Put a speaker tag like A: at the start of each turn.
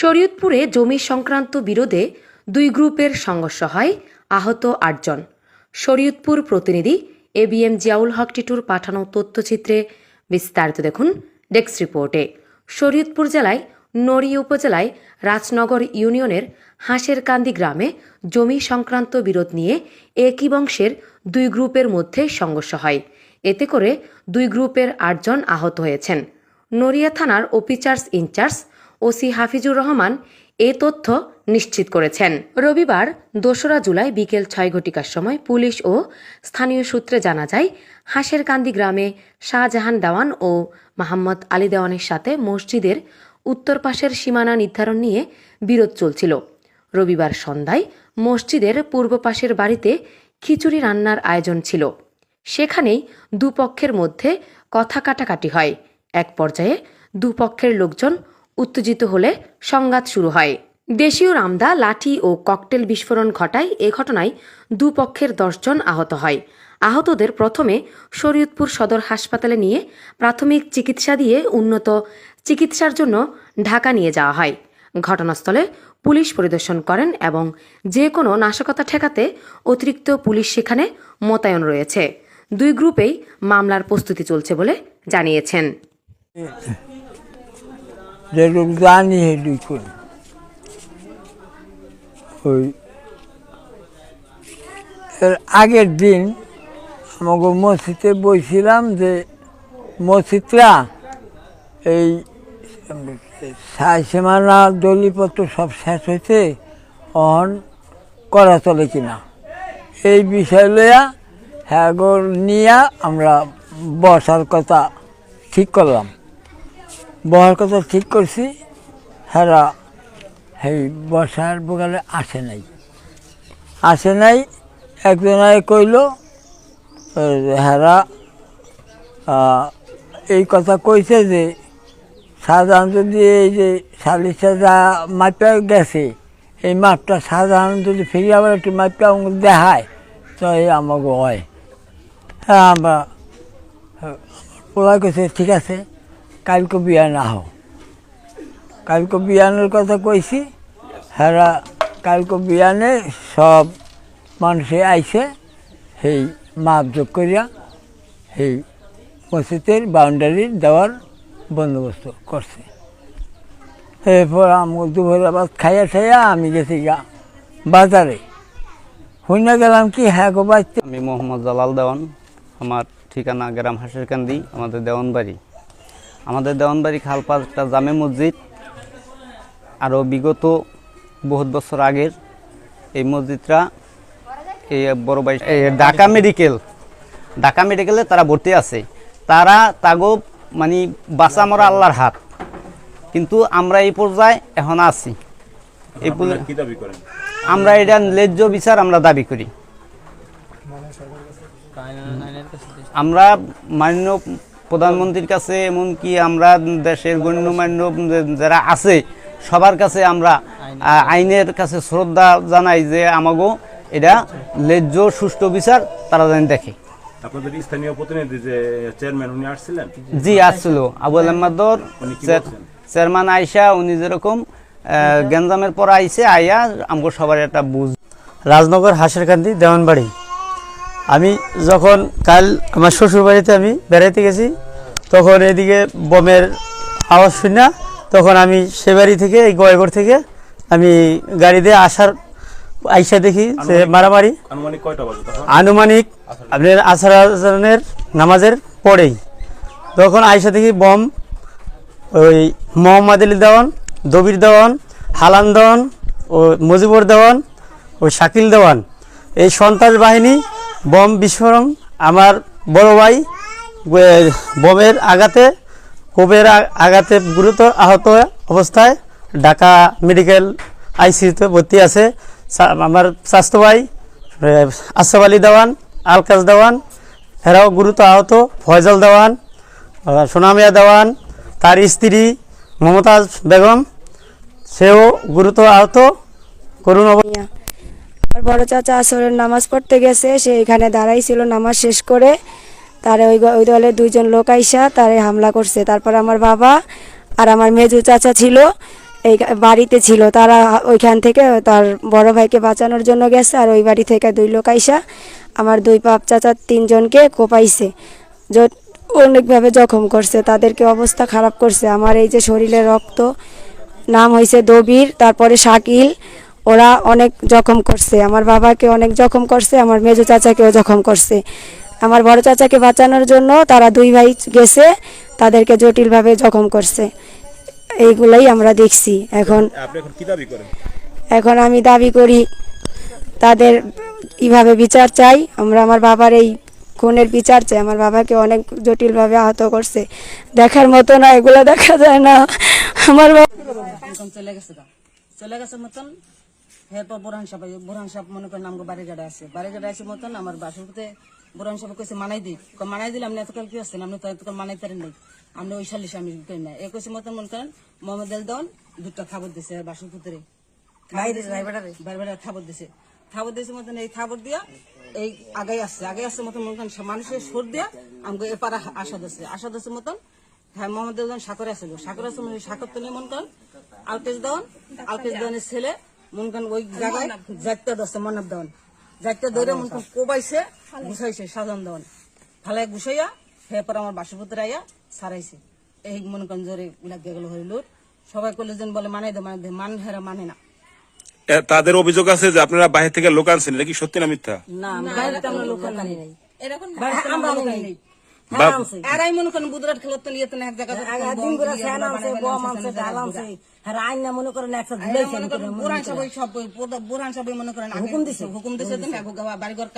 A: শরীয়তপুরে জমি সংক্রান্ত বিরোধে দুই গ্রুপের সংঘর্ষ হয়, আহত আটজন। শরীয়তপুর প্রতিনিধি A B M Ziaul Haque টিটুর পাঠানো তথ্যচিত্রে বিস্তারিত দেখুন ডেস্ক রিপোর্টে। শরীয়তপুর জেলায় নড়ি উপজেলায় রাজনগর ইউনিয়নের হাঁসের কান্দি গ্রামে জমি সংক্রান্ত বিরোধ নিয়ে একই বংশের দুই গ্রুপের মধ্যে সংঘর্ষ হয়। এতে করে দুই গ্রুপের আটজন আহত হয়েছেন। নড়িয়া থানার officers incharge OC Hafizur Rahman এ তথ্য নিশ্চিত করেছেন। রবিবার দোসরা জুলাই বিকেল ছয় ঘটিকার সময় পুলিশ ও স্থানীয় সূত্রে জানা যায় হাঁসের কান্দি গ্রামে শাহজাহান দেওয়ান ও মোহাম্মদ আলী দেওয়ানের সাথে মসজিদের উত্তর পাশের সীমানা নির্ধারণ নিয়ে বিরোধ চলছিল। রবিবার সন্ধ্যায় মসজিদের পূর্ব পাশের বাড়িতে খিচুড়ি রান্নার আয়োজন ছিল। সেখানেই দুপক্ষের মধ্যে কথা কাটাকাটি হয়। এক পর্যায়ে দুপক্ষের লোকজন উত্তেজিত হলে সংঘাত শুরু হয়। দেশীয় রামদা, লাঠি ও ককটেল বিস্ফোরণ ঘটায় এ ঘটনায় দুপক্ষের দশজন আহত হয়। আহতদের প্রথমে শরীয়তপুর সদর হাসপাতালে নিয়ে প্রাথমিক চিকিৎসা দিয়ে উন্নত চিকিৎসার জন্য ঢাকা নিয়ে যাওয়া হয়। ঘটনাস্থলে পুলিশ পরিদর্শন করেন এবং যে কোনো নাশকতা ঠেকাতে অতিরিক্ত পুলিশ সেখানে মোতায়েন রয়েছে। দুই গ্রুপেই মামলার প্রস্তুতি চলছে বলে জানিয়েছেন।
B: যেটুক জানি সেটুক করি ওই এর আগের দিন আমাকে মসজিদে বইছিলাম যে মসজিদরা এই সাই সীমানা দলিপত্র সব শেষ হয়েছে অন করা চলে কিনা। এই বিষয় লইয়া হ্যাঁ নিয়ে আমরা বসার কথা ঠিক করলাম। বহার কথা ঠিক করছি হেরা এই বসার বগালে আসে নাই। আসে নাই একজনায় কইল হেরা এই কথা কইছে যে সাধারণ যদি এই যে সালিশা যা মাপা গেছে, এই মাপটা সাধারণ যদি ফিরে আবার একটু মাপটা দেখায়, তো এই আমাকে হয়। হ্যাঁ আমরা পোলা কইছে, ঠিক আছে। কালকে বিয়া না হও কালকে বিয়ানের কথা কইছি, হেরা কালকে বিয়ানে সব মানুষে আইছে, সেই মাপ যোগ করিয়া সেই মসজিদের বাউন্ডারি দেওয়ার বন্দোবস্ত করছে। এরপর আমি দুপুর আবার খাইয়া খাইয়া আমি গেছি গা বাজারে। শুনে গেলাম কি হ্যাঁ গো
C: আমি মোহাম্মদ জালাল দেওয়ান, আমার ঠিকানা গ্রাম হাসিরকান্দি, আমাদের দেওয়ানবাড়ি। আমাদের দেওয়ানবাড়ি খালপাড়টা জামে মসজিদ। আরও বিগত বহুত বছর আগের এই মসজিদটা এই বড় ভাই এই ঢাকা মেডিকেল ঢাকা মেডিকেলে তারা ভর্তি আছে। তারা তাগো মানে বাঁচা মরা আল্লাহর হাত। কিন্তু আমরা এই পর্যায়ে এখন আছি। এই আমরা এটা ন্যায্য বিচার আমরা দাবি করি। আমরা মাননীয় প্রধানমন্ত্রীর কাছে এমনকি আমরা দেশের গণ্যমান্য যারা আছে সবার কাছে আমরা আইনের কাছে শ্রদ্ধা জানাই যে আমাগো এটা ন্যায্য সুষ্ঠু বিচার তারা যেন দেখে।
D: আপনাদের স্থানীয় প্রতিনিধি যে চেয়ারম্যান উনি আসছিলেন?
C: জি আসছিল। আবুল আহমদর? চেয়ারম্যান আইসা উনি যেরকম আহ, গেঞ্জামের পর আইসে আইয়া আমাকে সবার একটা বুঝ।
E: রাজনগর হাসেরকান্দি দেওয়ানবাড়ি। আমি যখন কাল আমার শ্বশুর বাড়িতে আমি বেড়াইতে গেছি তখন এদিকে বোমের আওয়াজ শুনে তখন আমি সে বাড়ি থেকে এই গয়গড় থেকে আমি গাড়ি দিয়ে আসার আইসা দেখি যে মারামারি।
D: আনুমানিক
E: আপনার আসার আজানের নামাজের পরেই। তখন আইসা দেখি বম ওই মোহাম্মদ আলী দেওয়ান দবির দেওয়ান হালান দেওয়ান ও মুজিবুর দেওয়ান ও শাকিল দেওয়ান। এই সন্ত্রাস বাহিনী বম বিস্ফোরণ। আমার বড় ভাই বোমের আঘাতে কোবের আঘাতে গুরুতর আহত অবস্থায় ঢাকা মেডিকেল আইসিইউতে ভর্তি আছে। আমার স্বাস্থ্য ভাই আসাফ আলী দেওয়ান আলকাস দেওয়ান, এরাও গুরুতর আহত, ফয়জল দেওয়ান সোনামিয়া দেওয়ান, তার স্ত্রী মমতাজ বেগম, সেও গুরুতর আহত। করুণ অবস্থা
F: বড় চাচা আসরের নামাজ পড়তে গেছে, সে এখানে দাঁড়াই ছিল নামাজ শেষ করে। তারে ওই ওই দলের দুইজন লোক আইসা তারে হামলা করছে। তারপর আমার বাবা আর আমার মেজু চাচা ছিল, এই বাড়িতে ছিল। তারা ওইখান থেকে তার বড় ভাইকে বাঁচানোর জন্য গেছে আর ওই বাড়ি থেকে দুই লোক আইসা আমার দুই বাপ চাচার তিনজনকে কোপাইছে। অনেকভাবে জখম করছে, তাদেরকে অবস্থা খারাপ করছে। আমার এই যে শরীরে রক্ত, নাম হয়েছে দবির, তারপরে শাকিল। ওরা অনেক জখম করছে। আমার বাবাকে অনেক জখম করছে আমার মেজো চাচাকেও জখম করছে। আমার বড় চাচাকে বাঁচানোর জন্য তারা দুই ভাই গেছে তাদেরকে জটিলভাবে জখম করছে। এইগুলাই আমরা দেখছি এখন।
D: এখন কি দাবি করেন?
F: এখন আমি দাবি করি তাদের কীভাবে বিচার চাই। আমরা আমার বাবার এই খুনের বিচার চাই। আমার বাবাকে অনেক জটিলভাবে আহত করছে। দেখার মতো না এগুলো দেখা যায় না। আমার বাবা
G: চলে গেছে চলে গেছে মতন? এরপর বুরহান সাহেব আই- বুরহান সাহেব মনে করেন আমাকে বাড়ি গাড়ে আছে। বাড়ি গাড়ে আছে মতন আমার বাসুরতে বুরহান সাহেব কইছে মানাই দিই মানাই দিলে আপনি এতকাল কি আসছেন আপনি তো এতকাল মানাই তারেন নাই। আপনি ওই সালিশ আমি করি না মতন মনে করেন মোহাম্মদ এল দন দুটা খাবার দিছে বাসুর পুতরে বাইরে দিছে। থাবর দিছে মতন এই থাবর দিয়া এই আসছে। আগাই আসছে মতন মনে করেন মানুষের সুর দিয়া আমাকে এপারে আশা দিচ্ছে আশা দিচ্ছে মতন হ্যাঁ মোহাম্মদ দেওয়ান সাকরে আসলো সাকরে আসলো মানে মন করেন। দেওয়ান আলপেজ দেওয়ানের ছেলে মন ওই জায়গায় যাইতে দশে মনাব দেওয়ান। যাইতে ধরে মন কোবাইছে ঘুষাইছে সাজান দেওয়ান। ফালাই ঘুষাইয়া এরপর আমার বাসুপুত্র আইয়া সারাইছে। এই মনে জোরে লাগিয়ে গেল হইল। সবাই করলে যেন বলে মানে দে মানে দে মান হেরা মানে না।
D: তাদের অভিযোগ আছে যে আপনারা বাইরে থেকে লোক আনছেন এটা কি সত্যি না মিথ্যা?
G: না বাড়িতে আমরা লোক আনি নাই। বাড়িতে আমরা লোক আনি নাই। আর আমি মনে করেন বুধরাট খেলত তো এক জায়গায় দিন করে ফ্যান আনছে বম আনছে ডাল আনছে আর আইন না মনে করেন একটা বুড়ান সবাই সব বুড়ান সবাই মনে করেন হুকুম দিছে। হুকুম দিছে বাড়ি ঘর